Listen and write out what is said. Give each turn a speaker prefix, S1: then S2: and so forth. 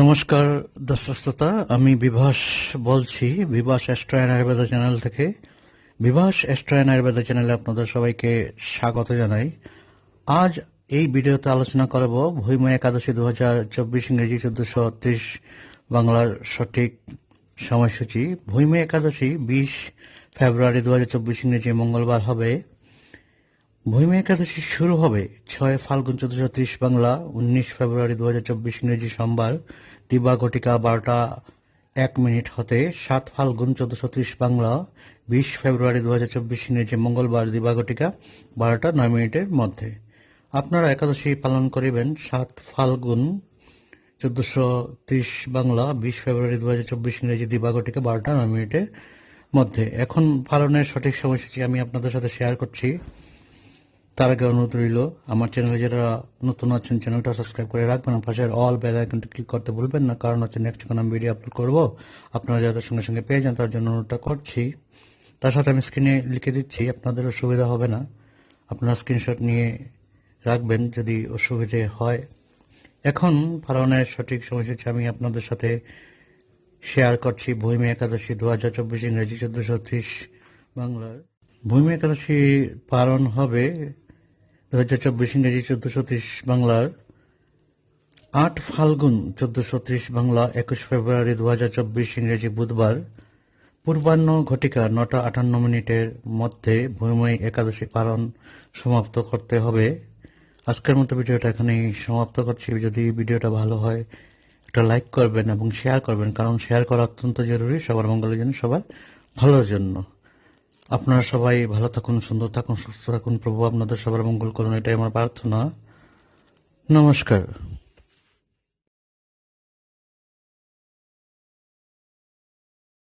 S1: নমস্কার দর্শক শ্রোতা আমি বিভাস বলছি, বিভাস অ্যাস্ট্রয়ান আয়ুর্বেদা চ্যানেল থেকে। বিভাস অ্যাস্ট্রয়ান আয়ুর্বেদা চ্যানেলে আপনাদের সবাইকে স্বাগত জানাই। আজ এই ভিডিওতে আলোচনা করব ভূমি একাদশী দু হাজার চব্বিশ ইংরেজি চোদ্দশো ত্রিশ বাংলার সঠিক সময়সূচি। ভূমি একাদশী বিশ ফেব্রুয়ারি দু হাজার চব্বিশ ইংরেজি মঙ্গলবার হবে। ভূমি একাদশী শুরু হবে ছয় ফাল্গুন চোদ্দশো ত্রিশ বাংলা, উনিশ ফেব্রুয়ারি দু হাজার চব্বিশ ইংরেজি সোমবার। দিবা ঘটিকা বারোটা এক মিনিট হতে সাত ফাল্গুন চোদ্দশো ত্রিশ বাংলা, বিশ ফেব্রুয়ারি দু হাজার চব্বিশ ইংরেজি মঙ্গলবার দিবা ঘটিকা বারোটা নয় মিনিটের মধ্যে। আপনারা একাদশী পালন করিবেন সাত ফাল্গুন চোদ্দশো ত্রিশ বাংলা, বিশ ফেব্রুয়ারি দু হাজার চব্বিশ ইংরেজি দিবা ঘটিকা বারোটা নয় মিনিটের মধ্যে। এখন পালনের সঠিক সময়সূচি আমি আপনাদের সাথে শেয়ার করছি। তার আগে অনুরোধ রইল, আমার চ্যানেলে যারা নতুন আছেন চ্যানেলটা সাবস্ক্রাইব করে রাখবেন পাশের অল বেল আইকনটি ক্লিক করতে ভুলবেন না, কারণ হচ্ছে নেক্সট যখন আমি ভিডিও আপলোড করব, আপনারা যাতে সঙ্গে সঙ্গে পেয়ে যান, তার জন্য অনুরোধটা করছি। তার সাথে আমি স্ক্রিনে লিখে দিচ্ছি আপনাদের অসুবিধা হবে না। আপনারা স্ক্রিনশট নিয়ে রাখবেন, যদি অসুবিধে হয়। এখন পালনের সঠিক সময়সূচি আমি আপনাদের সাথে শেয়ার করছি। ভূমি একাদশী দু হাজার চব্বিশ ইংরেজি চোদ্দশো বাংলার। ভূমি একাদশী পালন হবে দু হাজার চব্বিশ ইংরেজি চোদ্দশো ত্রিশ বাংলার আট ফাল্গুন চোদ্দশো ত্রিশ বাংলা একুশ ফেব্রুয়ারি দু হাজার চব্বিশ ইংরেজি বুধবার। পূর্বাহ্ন ঘটিকা নটা আটান্ন মিনিটের মধ্যে ভূমি একাদশী পালন সমাপ্ত করতে হবে। আজকের মতো ভিডিওটা এখানেই সমাপ্ত করছি। যদি ভিডিওটা ভালো হয়, একটা লাইক করবেন এবং শেয়ার করবেন, কারণ শেয়ার করা অত্যন্ত জরুরি। সবার মঙ্গলের জন্য, সবার ভালোর জন্য। আপনারা সবাই ভালো থাকুন, সুন্দর থাকুন, সুস্থ থাকুন। প্রভু আপনাদের সবার মঙ্গল করুন, এটাই আমার প্রার্থনা। নমস্কার।